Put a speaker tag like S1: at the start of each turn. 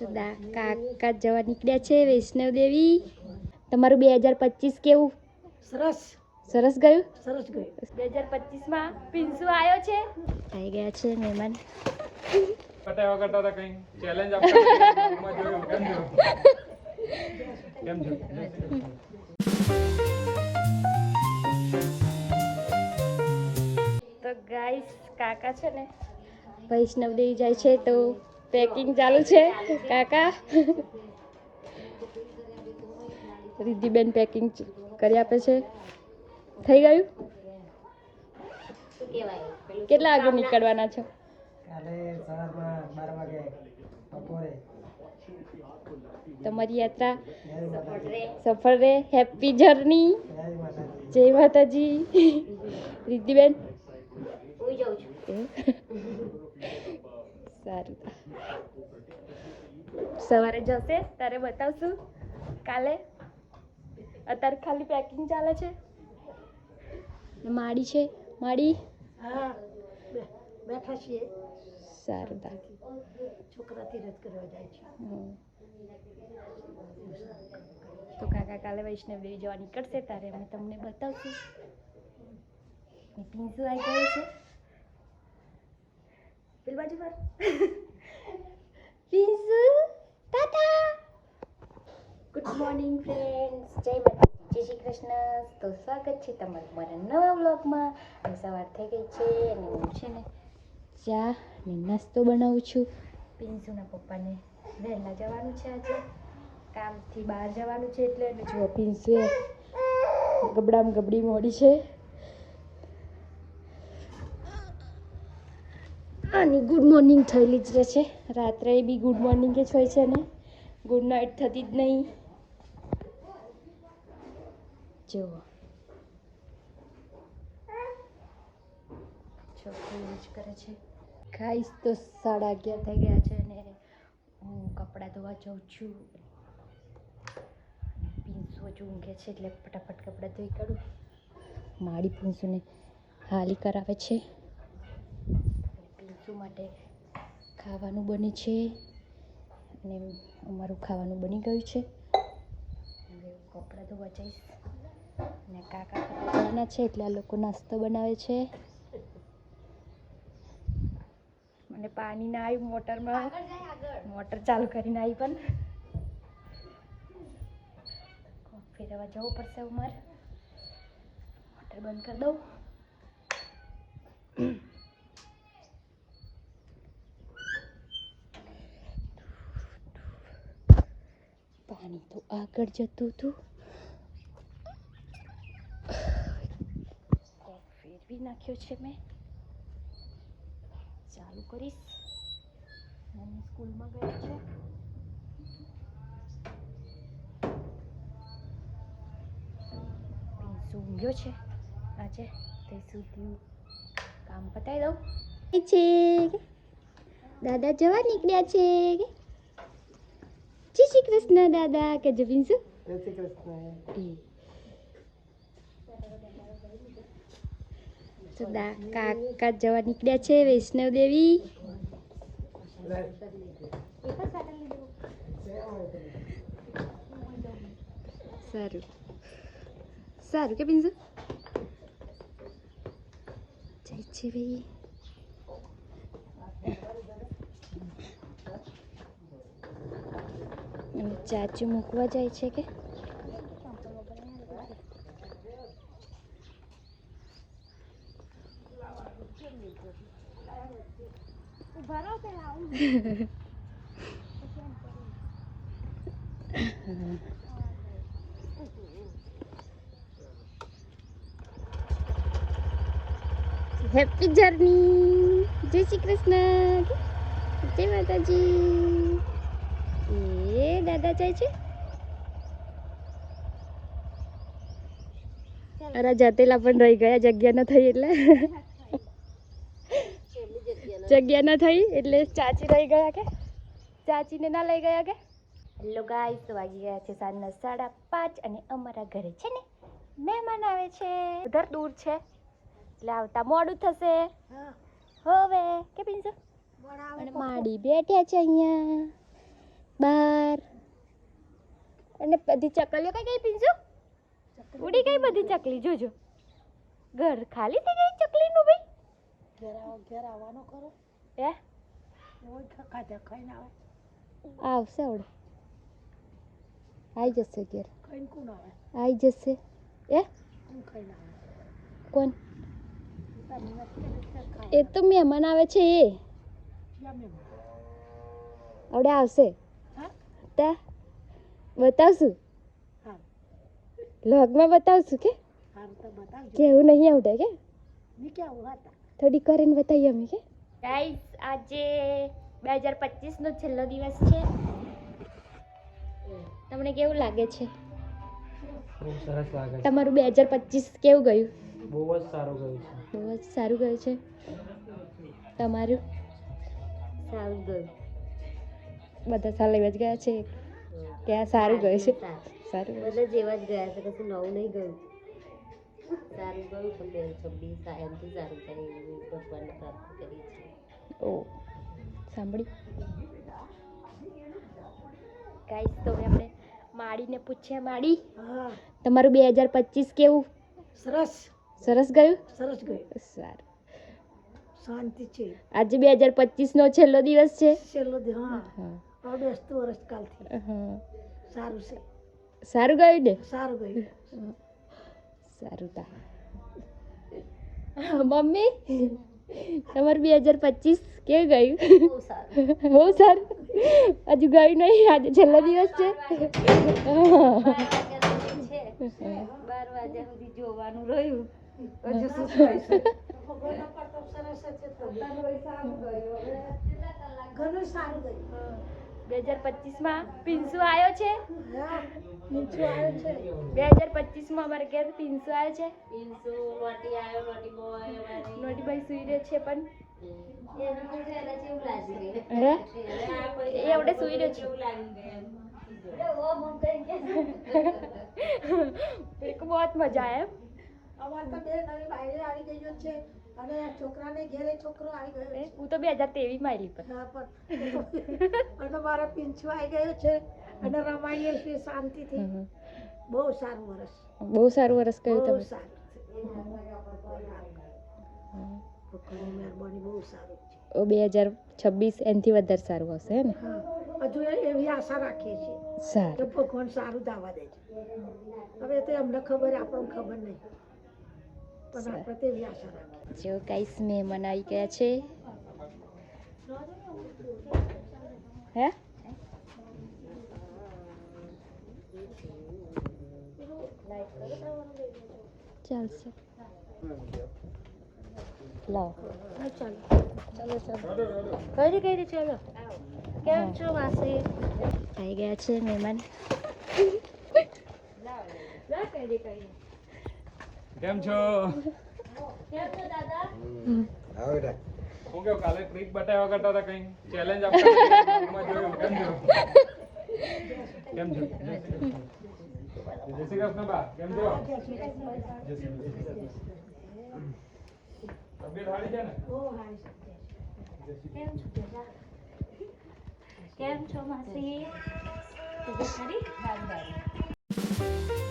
S1: તો દા કાકા જવા નીકળ્યા છે વૈષ્ણવદેવી. તમારું બે હજાર પચીસ કેવું?
S2: સરસ.
S1: સરસ ગયું?
S2: સરસ ગયું.
S1: બે હજાર પચીસમાં પિન્સુ આવ્યો છે. આવી ગયા છે મહેમાન.
S3: પટાવા કરતા હતા કઈ ચેલેન્જ કેમ છો
S1: તો ગાઈસ કાકા છે ને વૈષ્ણવદેવી જાય છે તો પેકિંગ ચાલુ છે કાકા. રિદ્ધિબેન પેકિંગ કરી આપે છે. થઈ ગયું? કેટલા વાગે નીકળવાના છો?
S2: કાલે સવારમાં બાર વાગે બપોરે.
S1: તમારી યાત્રા? સફળ રહે હેપી જર્ની
S2: જય માતાજી.
S1: રિદ્ધિબેન? રિદ્ધિબેન એવું? સારું. સવારે જશે તારે બતાવશું. કાલે? અત્યારે ખાલી પેકિંગ ચાલે છે. માડી છે. માડી?
S2: બેઠા છીએ.
S1: સારું તા
S2: છોકરાથી રદ કરવા જાય છે.
S1: તો કાકા કાલે વૈષ્ણવ જવા નીકળશે તારે અમે તમને બતાવશું. ને પિન્સુ આવી ગયો છે પેલી બાજુ પર પિન્સુ tata. ગુડ મોર્નિંગ ફ્રેન્ડ્સ જય માતાજી જય શ્રી કૃષ્ણ તો સ્વાગત છે તમારું મારા નવા વ્લોગમાં અને સવાર થઈ ગઈ છે અને હું છે ને ચા ને નાસ્તો બનાવું છું પિન્સુના પપ્પાને વહેલા જવાનું છે આજે કામથી બહાર જવાનું છે એટલે જો પિન્સુએ ગબડામ ગબડી મોડી છે. આની ગુડ મોર્નિંગ થયેલી જ રહે છે રાત્રે બી ગુડ મોર્નિંગ જ હોય છે ને. ગુડ નાઇટ થતી જ નહીં. જુઓ. છોકરી જ કરે છે. ખાઈશ તો સાડા અગિયાર થઈ ગયા છે અને હું કપડાં ધોવા જાઉં છું. પીંસુ હજુ ઊંઘે છે એટલે ફટાફટ કપડાં ધોઈ કાઢું. માડી પીંસુને હાલી કરાવે છે. પીંસુ માટે ખાવાનું બને છે. અને અમારું ખાવાનું બની ગયું છે. હવે કપડાં ધોવા જઈશ. અને કાકા ફરવા જવાના છે એટલે આ લોકો નાસ્તો બનાવે છે. મને પાણી ના આવ્યું મોટરમાં. મોટર ચાલુ કરીને આવી પણ. ફેરવા જવું પડશે ઉમર મોટર બંધ કરી દઉં. આગળ જતું હતું ફેરવી નાખ્યો છે મેં. ચાલુ કરીશ. મમ્મી સ્કૂલમાં ગયા છે. ઊંઘ્યો છે. આજે તે સુધી કામ પતાવી દઉં. છે દાદા જવા નીકળ્યા છે જય શ્રી કૃષ્ણ દાદા કે જો પિન્સુ
S2: જય શ્રી કૃષ્ણ
S1: તો દા કાકા જવા નીકળ્યા છે વૈષ્ણવ દેવી સારું સારું કે પિન્સુ જાય છે ભાઈ અને ચાચી મૂકવા જાય છે કે? હેપી જર્ની જય શ્રી કૃષ્ણ. જય માતાજી. એ દાદા જાય છે? અરે જતેલા પણ રહી ગયા જગ્યા ન થઈ એટલે. જગ્યા ન થઈ એટલે ચાચી રહી ગયા કે? ચાચીને ના લઈ ગયા કે? હેલો ગાઈસ વાગી ગયા છે સાંજના સાડા પાંચ અને અમારા ઘરે છે ને મહેમાન આવે છે. ઉધર દૂર છે. એટલે આવતા મોડું થશે. હવે. કે
S2: બરાબર
S1: અને માડી બેઠ્યા છે અહીંયા. અને બધી ચકલીઓ કઈ ગઈ પીંજો ઉડી ગઈ બધી ચકલી જોજો. ઘર ખાલી થઈ ગઈ ચકલીનું ભાઈ?
S2: ઘેર આવો ઘેર આવવાનો કરો
S1: એ
S2: એવો ખાધા ખાઈને આવે.
S1: આવશે આવડે. આવી જશે ઘેર.
S2: આવે?
S1: આવી જશે. એ?
S2: કોણ.
S1: એ તો મહેમાન આવે છે એ. આવડે આવશે.
S2: હા
S1: તા બતાવશું?
S2: હા
S1: વ્લોગમાં બતાવશું કે?
S2: સારું તો બતાવજો.
S1: કેવું નહીં આવડે કે? થોડી કરીને બતાવીએ અમે કે? ગાઈસ આજે બે હજાર પચીસનો છેલ્લો દિવસ છે. તમને કેવું લાગે છે?
S3: ખૂબ સરસ લાગે છે.
S1: તમારું બે હજાર પચીસ કેવું ગયું?
S3: બહુ જ સારું ગયું છે.
S1: બહુ જ સારું ગયું છે. તમારું? સારું ગયું. બધા સારા એવા જ ગયા છે. ત્યાં સારું ગયું છે. સારું.
S4: બધા જેવા જ ગયા છે કશું નવું નહીં ગયું. સારું ગયું પણ બે છવ્વીસ એમથી સારું થાય એવી ભગવાનને પ્રાર્થના કરી છે.
S1: ઓ સાંભળી. ગાઈસ તો હવે આપણે માડીને પૂછ્યા માડી
S2: હા.
S1: તમારું બે હજાર પચીસ કેવું?
S2: સરસ.
S1: સરસ ગયું?
S2: સરસ ગયું.
S1: સારું.
S2: શાંતિ છે.
S1: આજે બે હજાર પચીસનો છેલ્લો દિવસ છે.
S2: છેલ્લો હા. બેસતું વર્ષ કાલથી. સારું છે.
S1: સારું ગયું ને?
S2: સારું ગયું.
S1: સારું તા. મમ્મી તમારું બે હજાર પચીસ કે ગયું?
S4: બહુ સારું.
S1: હજુ ગયું નહીં? આજે છેલ્લો દિવસ છે.
S4: બાર વાગ્યા સુધી જોવાનું રહ્યું હજુ શું થાય
S2: ઘણું સારું ગયું.
S1: બે હજાર પચીસમાં પિન્સુ આવ્યો છે? બે હજાર પચીસમાં અમારે ઘેર પિન્સુ આવ્યો છે?
S4: પિન્સુ નોટી આવ્યો નોટી બોય
S1: સુઈ રહ્યો છે પણ. એ આપણે સુઈ રહ્યો છે. બહુ મજા આવે
S2: અમારે તો બે નવી બાયરી આવી ગઈ છે. અને છોકરાને ઘેરે છોકરો આવી ગયો છે.
S1: હું તો બે હજાર તેવીસમાં આવી પણ.
S2: હા પણ અને મારા પિંચુ આવી ગયો છે અને રમાઈએ છે શાંતિથી. બહુ સારું વર્ષ
S1: બહુ સારું વરસ કહ્યું તમે.
S2: સારું મહેરબાની બહુ સારું
S1: ઓ બે હજાર છવ્વીસ એનથી વધારે સારું હશે ને?
S2: હજુ એવી આશા રાખીએ છીએ
S1: સારું.
S2: ભગવાન સારું દાવા દે છે હવે તો એમને ખબર આપણને ખબર નહીં.
S1: જો ગાઈસ મહેમાન આવી ગયા છે હે ચાલશે લાવો
S2: ચાલો
S1: ચાલો ચાલો
S4: કઈ કઈ ચલો કેમ છો માસી
S1: આવી ગયા છે મહેમાન
S3: કેમ છો? હું કેવું કાલે ટ્રીક બતાવ્યા કરતા હતા કઈ? ચેલેન્જ આપતા હતા, એમાં જોયું? કેમ છો? કેમ છો? જય શ્રી કૃષ્ણ બા કેમ છો? તબિયત સારી છે ને?
S4: કેમ છો માસી? તબિયત સારી? સારી.